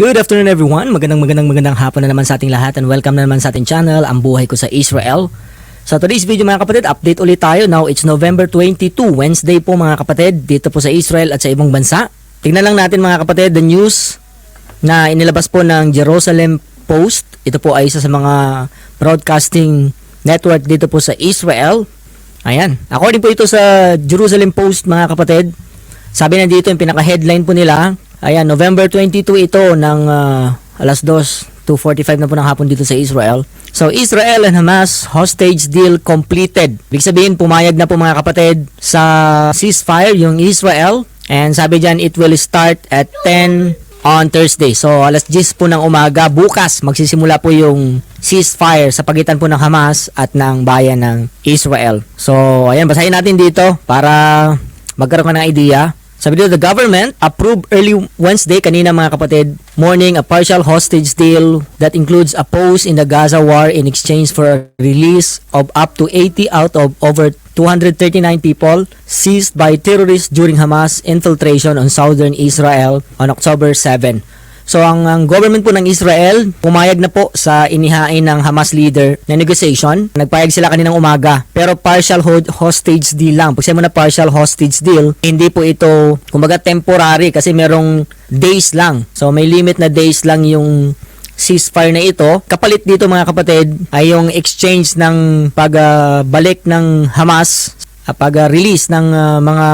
Good afternoon everyone. Magandang magandang magandang hapon na naman sa ating lahat and welcome na naman sa ating channel, Ang Buhay Ko sa Israel. Sa today's video mga kapatid, update ulit tayo. Now it's November 22, Wednesday po mga kapatid, dito po sa Israel at sa ibang bansa. Tingnan lang natin mga kapatid, the news na inilabas po ng Jerusalem Post. Ito po ay isa sa mga broadcasting network dito po sa Israel. Ayan. According po ito sa Jerusalem Post mga kapatid, sabi na dito yung pinaka-headline po nila, Ayan, November 22 ito ng ah, alas 2, 2.45 na po ng hapon dito sa Israel. So, Israel and Hamas hostage deal completed. Ibig sabihin, pumayag na po mga kapatid sa ceasefire yung Israel. And sabi dyan, it will start at 10 on Thursday. So, alas 10 po ng umaga, bukas, magsisimula po yung ceasefire sa pagitan po ng Hamas at ng bayan ng Israel. So, ayan, basahin natin dito para magkaroon ka ng idea. Sabi dito, the government approved early Wednesday, kanina mga kapatid, morning, a partial hostage deal that includes a pause in the Gaza war in exchange for a release of up to 80 out of over 239 people seized by terrorists during Hamas infiltration on southern Israel on October 7. So ang, ang government po ng Israel pumayag na po sa inihain ng Hamas leader na negotiation. Nagpayag sila kaninang umaga pero partial ho- hostage deal lang. Pag mo na partial hostage deal, hindi po ito kumbaga temporary kasi merong days lang. So may limit na days lang yung ceasefire na ito. Kapalit dito mga kapatid ay yung exchange ng pagbalik ng Hamas, ah, pag-release ng ah, mga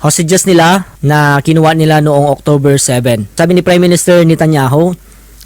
hostages nila na kinuha nila noong October 7. Sabi ni Prime Minister Netanyahu,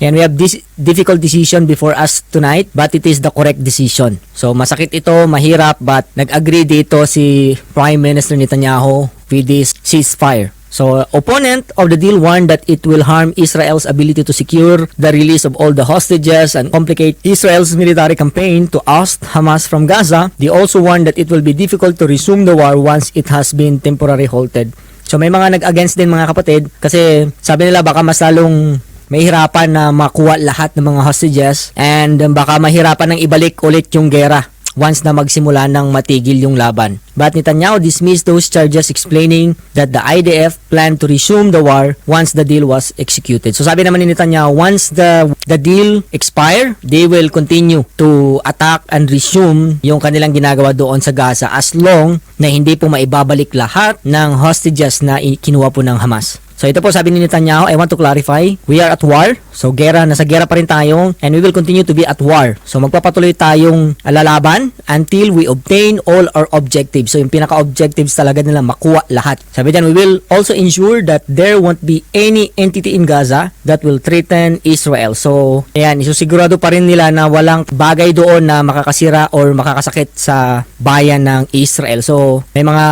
and we have this difficult decision before us tonight, but it is the correct decision. So masakit ito, mahirap, but nag-agree dito si Prime Minister Netanyahu with this ceasefire. So, opponent of the deal warned that it will harm Israel's ability to secure the release of all the hostages and complicate Israel's military campaign to oust Hamas from Gaza. They also warned that it will be difficult to resume the war once it has been temporarily halted. So, may mga nag-against din mga kapatid kasi sabi nila baka mas lalong mahirapan na makuha lahat ng mga hostages and baka mahirapan ng ibalik ulit yung gera once na magsimula ng matigil yung laban. But Netanyahu dismissed those charges explaining that the IDF planned to resume the war once the deal was executed. So sabi naman ni Netanyahu, once the the deal expire, they will continue to attack and resume yung kanilang ginagawa doon sa Gaza as long na hindi po maibabalik lahat ng hostages na kinuha po ng Hamas. So ito po sabi ni Netanyahu, I want to clarify, we are at war. So gera, nasa gera pa rin tayo and we will continue to be at war. So magpapatuloy tayong lalaban until we obtain all our objectives. So yung pinaka-objectives talaga nila makuha lahat. Sabi diyan, we will also ensure that there won't be any entity in Gaza that will threaten Israel. So ayan, isusigurado pa rin nila na walang bagay doon na makakasira or makakasakit sa bayan ng Israel. So may mga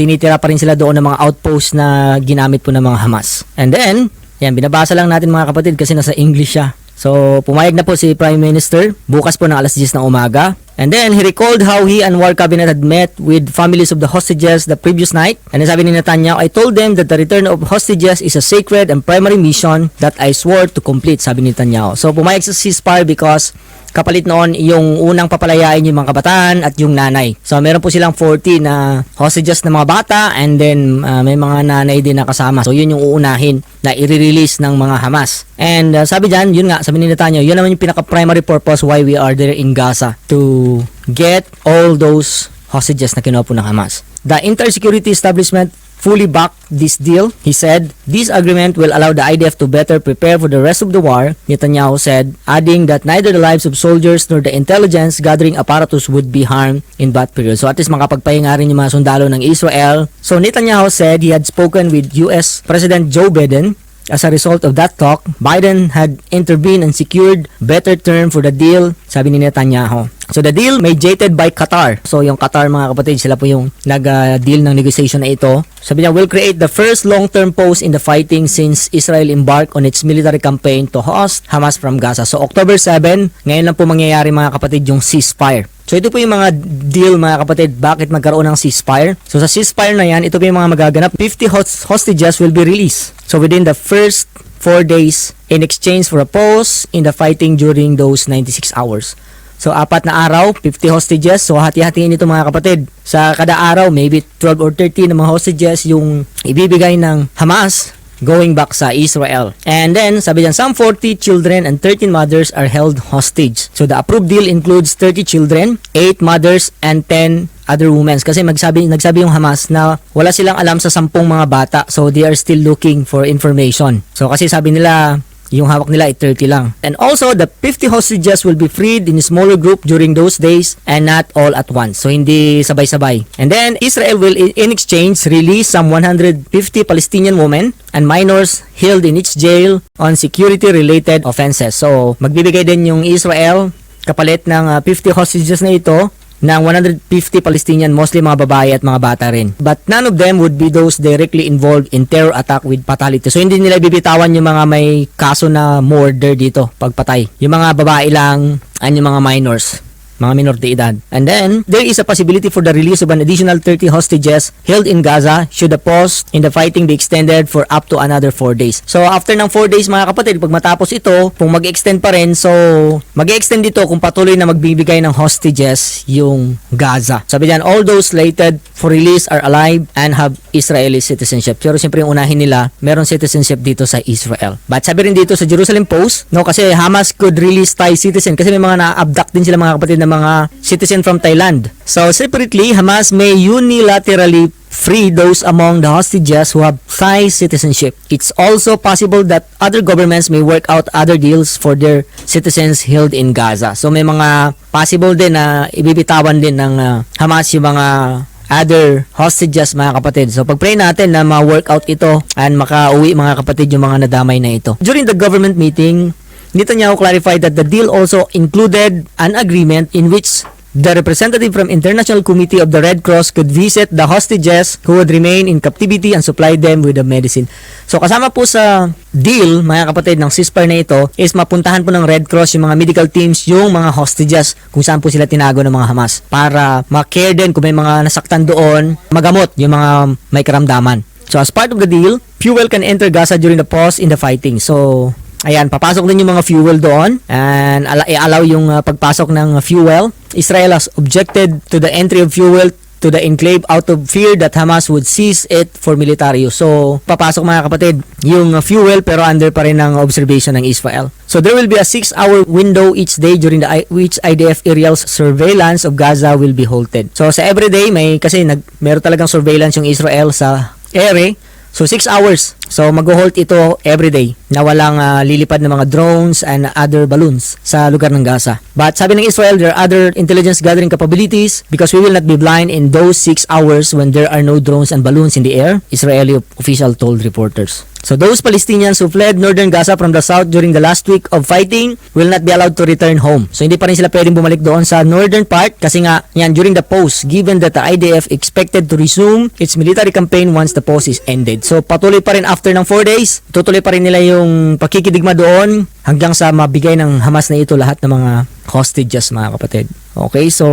tinitira pa rin sila doon ng mga outposts na ginamit po ng mga Hamas. And then, yan, binabasa lang natin mga kapatid kasi nasa English siya. So, pumayag na po si Prime Minister bukas po ng alas 10 ng umaga. And then, he recalled how he and War Cabinet had met with families of the hostages the previous night. And then sabi ni Netanyahu, I told them that the return of hostages is a sacred and primary mission that I swore to complete, sabi ni Netanyahu. So, pumayag sa ceasefire because kapalit noon yung unang papalayain yung mga kabataan at yung nanay. So meron po silang 40 na hostages na mga bata and then uh, may mga nanay din na kasama. So yun yung uunahin na i-release ng mga Hamas. And uh, sabi dyan, yun nga, sabi ni Netanyahu, yun naman yung pinaka-primary purpose why we are there in Gaza to get all those hostages na kinuha po ng Hamas. The Inter-Security Establishment fully back this deal. He said, this agreement will allow the IDF to better prepare for the rest of the war, Netanyahu said, adding that neither the lives of soldiers nor the intelligence gathering apparatus would be harmed in that period. So at least makapagpahinga rin yung mga sundalo ng Israel. So Netanyahu said he had spoken with US President Joe Biden As a result of that talk, Biden had intervened and secured better term for the deal, sabi ni Netanyahu. So the deal mediated by Qatar. So yung Qatar mga kapatid, sila po yung nag-deal ng negotiation na ito. Sabi niya, will create the first long-term pause in the fighting since Israel embarked on its military campaign to host Hamas from Gaza. So October 7, ngayon lang po mangyayari mga kapatid yung ceasefire. So ito po yung mga deal mga kapatid, bakit magkaroon ng ceasefire. So sa ceasefire na yan, ito po yung mga magaganap. 50 host- hostages will be released. So within the first 4 days in exchange for a pause in the fighting during those 96 hours. So apat na araw, 50 hostages. So hati-hatiin ito mga kapatid. Sa kada araw, maybe 12 or 13 na mga hostages yung ibibigay ng Hamas going back sa Israel. And then, sabi dyan, some 40 children and 13 mothers are held hostage. So the approved deal includes 30 children, 8 mothers, and 10 other women. Kasi magsabi, nagsabi yung Hamas na wala silang alam sa sampung mga bata. So they are still looking for information. So kasi sabi nila, yung hawak nila ay 30 lang. And also, the 50 hostages will be freed in a smaller group during those days and not all at once. So, hindi sabay-sabay. And then, Israel will in exchange release some 150 Palestinian women and minors held in its jail on security-related offenses. So, magbibigay din yung Israel kapalit ng uh, 50 hostages na ito ng 150 Palestinian, mostly mga babae at mga bata rin. But none of them would be those directly involved in terror attack with fatality. So hindi nila bibitawan yung mga may kaso na murder dito, pagpatay. Yung mga babae lang and yung mga minors mga minor de edad. And then, there is a possibility for the release of an additional 30 hostages held in Gaza should the pause in the fighting be extended for up to another 4 days. So, after ng 4 days mga kapatid, pag matapos ito, kung mag-extend pa rin, so, mag-extend dito kung patuloy na magbibigay ng hostages yung Gaza. Sabi diyan, all those slated for release are alive and have Israeli citizenship. Pero siyempre yung unahin nila, meron citizenship dito sa Israel. But sabi rin dito sa Jerusalem Post, no, kasi Hamas could release Thai citizen kasi may mga na-abduct din sila mga kapatid na mga citizen from Thailand. So separately, Hamas may unilaterally free those among the hostages who have Thai citizenship. It's also possible that other governments may work out other deals for their citizens held in Gaza. So may mga possible din na ibibitawan din ng uh, Hamas yung mga other hostages mga kapatid. So pag-pray natin na ma-workout ito and makauwi mga kapatid yung mga nadamay na ito. During the government meeting, Netanyahu clarified that the deal also included an agreement in which the representative from International Committee of the Red Cross could visit the hostages who would remain in captivity and supply them with the medicine. So kasama po sa deal, mga kapatid, ng ceasefire na ito is mapuntahan po ng Red Cross yung mga medical teams, yung mga hostages kung saan po sila tinago ng mga Hamas para ma-care din kung may mga nasaktan doon, magamot yung mga may karamdaman. So as part of the deal, fuel can enter Gaza during the pause in the fighting. So Ayan, papasok din yung mga fuel doon and i-allow yung uh, pagpasok ng fuel. Israel has objected to the entry of fuel to the enclave out of fear that Hamas would seize it for military use. So, papasok mga kapatid, yung fuel pero under pa rin ng observation ng Israel. So, there will be a 6-hour window each day during the which IDF aerial surveillance of Gaza will be halted. So, sa everyday, may kasi nag, meron talagang surveillance yung Israel sa ere So 6 hours. So mag-halt ito every day na walang uh, lilipad ng mga drones and other balloons sa lugar ng Gaza. But sabi ng Israel, there are other intelligence gathering capabilities because we will not be blind in those 6 hours when there are no drones and balloons in the air, Israeli official told reporters. So those Palestinians who fled northern Gaza from the south during the last week of fighting will not be allowed to return home. So hindi pa rin sila pwedeng bumalik doon sa northern part kasi nga yan during the pause given that the IDF expected to resume its military campaign once the pause is ended. So patuloy pa rin after ng 4 days, tutuloy pa rin nila yung pakikidigma doon hanggang sa mabigay ng Hamas na ito lahat ng mga hostages mga kapatid. Okay, so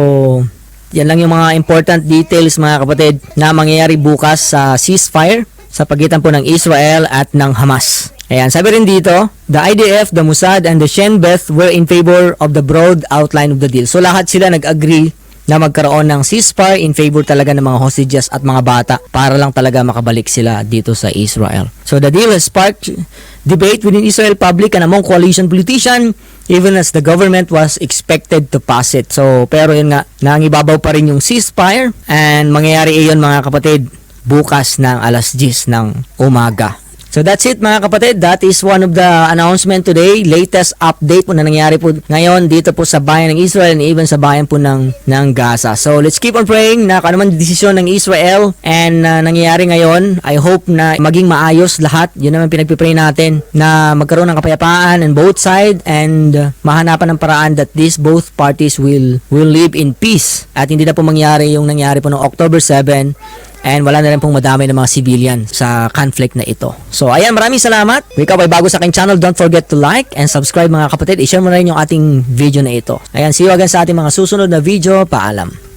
yan lang yung mga important details mga kapatid na mangyayari bukas sa ceasefire sa pagitan po ng Israel at ng Hamas. Ayan, sabi rin dito, the IDF, the Mossad, and the Shin Beth were in favor of the broad outline of the deal. So lahat sila nag-agree na magkaroon ng ceasefire in favor talaga ng mga hostages at mga bata para lang talaga makabalik sila dito sa Israel. So the deal has sparked debate within Israel public and among coalition politicians even as the government was expected to pass it. So pero yun nga, nangibabaw pa rin yung ceasefire and mangyayari iyon mga kapatid bukas ng alas 10 ng umaga. So that's it mga kapatid. That is one of the announcement today. Latest update po na nangyari po ngayon dito po sa bayan ng Israel and even sa bayan po ng, ng Gaza. So let's keep on praying na kung ano man desisyon ng Israel and uh, nangyayari ngayon, I hope na maging maayos lahat. Yun naman pinagpipray natin na magkaroon ng kapayapaan on both side and uh, mahanapan ng paraan that these both parties will will live in peace at hindi na po mangyari yung nangyari po noong October 7 and wala na rin pong madami ng mga civilian sa conflict na ito. So ayan, maraming salamat. Kung ikaw ay bago sa aking channel, don't forget to like and subscribe mga kapatid. I-share mo na rin yung ating video na ito. Ayan, see you again sa ating mga susunod na video. Paalam.